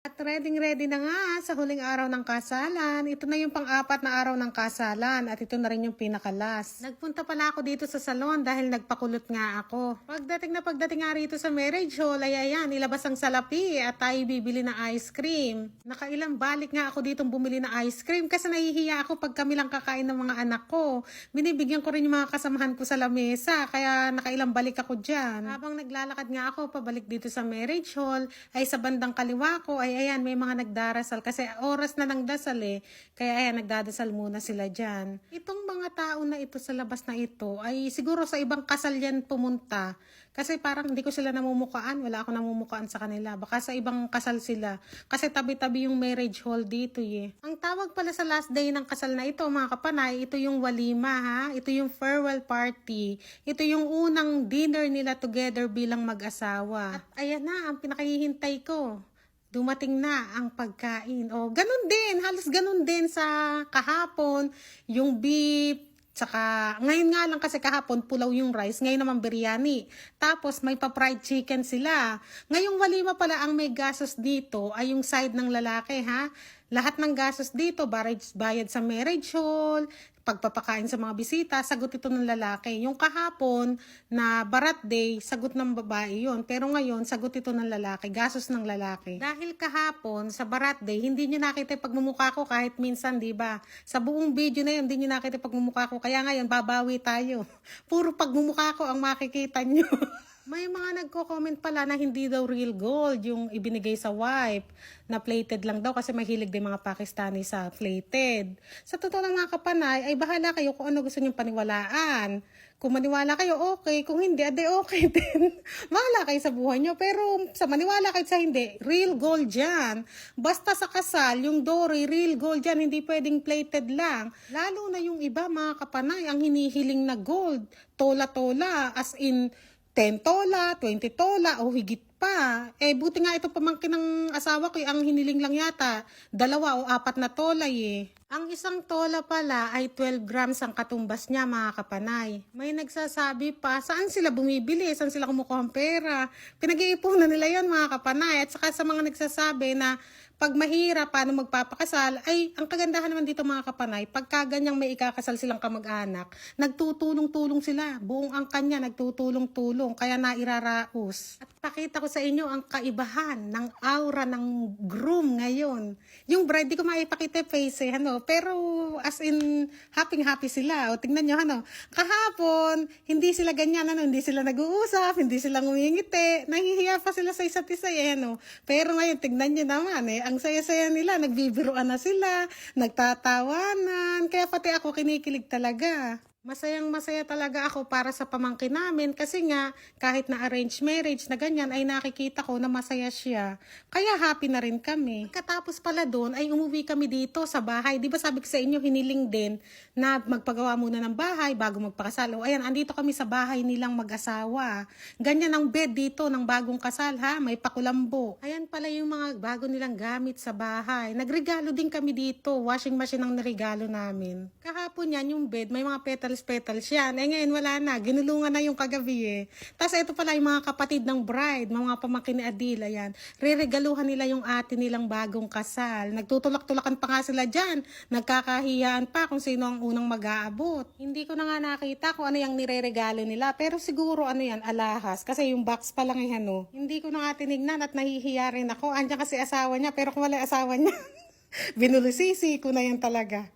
At ready ready na nga sa huling araw ng kasalan. Ito na yung pang-apat na araw ng kasalan at ito na rin yung pinakalas. Nagpunta pala ako dito sa salon dahil nagpakulot nga ako. Pagdating na pagdating nga rito sa marriage hall, ay ayan, ilabas ang salapi at tayo bibili ng ice cream. Nakailang balik nga ako dito bumili ng ice cream kasi nahihiya ako pag kami lang kakain ng mga anak ko. Binibigyan ko rin yung mga kasamahan ko sa lamesa kaya nakailang balik ako dyan. Habang naglalakad nga ako pabalik dito sa marriage hall, ay sa bandang kaliwa ko ay ayan may mga nagdarasal kasi oras na ng dasal eh. Kaya ayan nagdadasal muna sila dyan. Itong mga tao na ito sa labas na ito ay siguro sa ibang kasal yan pumunta. Kasi parang hindi ko sila namumukaan. Wala ako namumukaan sa kanila. Baka sa ibang kasal sila. Kasi tabi-tabi yung marriage hall dito eh. Ang tawag pala sa last day ng kasal na ito mga kapanay, ito yung walima ha. Ito yung farewell party. Ito yung unang dinner nila together bilang mag-asawa. At ayan na ang pinakahihintay ko dumating na ang pagkain. O, ganun din. Halos ganun din sa kahapon. Yung beef, Tsaka, ngayon nga lang kasi kahapon, pulaw yung rice. Ngayon naman biryani. Tapos, may pa-fried chicken sila. Ngayong walima pala ang may gasos dito ay yung side ng lalaki, ha? Lahat ng gasos dito, bayad, bayad sa marriage hall, pagpapakain sa mga bisita, sagot ito ng lalaki. Yung kahapon na barat day, sagot ng babae yon Pero ngayon, sagot ito ng lalaki, gasos ng lalaki. Dahil kahapon, sa barat day, hindi nyo nakita yung pagmumukha ko kahit minsan, di ba? Sa buong video na yun, hindi nyo nakita yung pagmumukha ko. Kaya ngayon, babawi tayo. Puro pagmumukha ko ang makikita nyo. May mga nagko-comment pala na hindi daw real gold yung ibinigay sa wife na plated lang daw kasi mahilig din mga Pakistani sa plated. Sa totoo ng mga kapanay, ay bahala kayo kung ano gusto nyong paniwalaan. Kung maniwala kayo, okay. Kung hindi, ade okay din. Bahala kayo sa buhay nyo. Pero sa maniwala kayo sa hindi, real gold yan. Basta sa kasal, yung dory, real gold yan. Hindi pwedeng plated lang. Lalo na yung iba, mga kapanay, ang hinihiling na gold. Tola-tola, as in 10 tola, 20 tola, o higit pa. Eh, buti nga ito pamangkin ng asawa ko, eh, ang hiniling lang yata, dalawa o apat na tola eh. Ang isang tola pala ay 12 grams ang katumbas niya, mga kapanay. May nagsasabi pa, saan sila bumibili? Saan sila kumukuha ng pera? Pinag-iipunan nila yon mga kapanay. At saka sa mga nagsasabi na pag mahirap, paano magpapakasal, ay ang kagandahan naman dito mga kapanay, pagka ganyang may ikakasal silang kamag-anak, nagtutulong-tulong sila. Buong ang kanya, nagtutulong-tulong, kaya nairaraos. At pakita ko sa inyo ang kaibahan ng aura ng groom ngayon. Yung bride, di ko maipakita face eh, ano, pero as in, happy-happy sila. O tingnan nyo, ano, kahapon, hindi sila ganyan, ano, hindi sila nag-uusap, hindi sila ngumingiti, nahihiya pa sila sa isa't isa, eh, ano. Pero ngayon, tingnan nyo naman, eh, ang saya-saya nila, nagbibiruan na sila, nagtatawanan, kaya pati ako kinikilig talaga. Masayang masaya talaga ako para sa pamangkin namin kasi nga kahit na arranged marriage na ganyan ay nakikita ko na masaya siya. Kaya happy na rin kami. Katapos pala doon ay umuwi kami dito sa bahay. Di ba sabi ko sa inyo hiniling din na magpagawa muna ng bahay bago magpakasal. O ayan, andito kami sa bahay nilang mag-asawa. Ganyan ang bed dito ng bagong kasal ha. May pakulambo. Ayan pala yung mga bago nilang gamit sa bahay. Nagregalo din kami dito. Washing machine ang naregalo namin. Kahapon yan yung bed may mga petals petals yan. Eh ngayon wala na. Ginulungan na yung kagabi eh. Tapos ito pala yung mga kapatid ng bride, mga pamangkin ni Adila yan. Reregaluhan nila yung ate nilang bagong kasal. Nagtutulak-tulakan pa nga sila dyan. Nagkakahiyaan pa kung sino ang unang mag-aabot. Hindi ko na nga nakita kung ano yung nireregalo nila. Pero siguro ano yan, alahas. Kasi yung box pa lang yan ano. Hindi ko na nga tinignan at nahihiya rin ako. Andiyan kasi asawa niya pero kung wala asawa niya, binulisisi ko na yan talaga.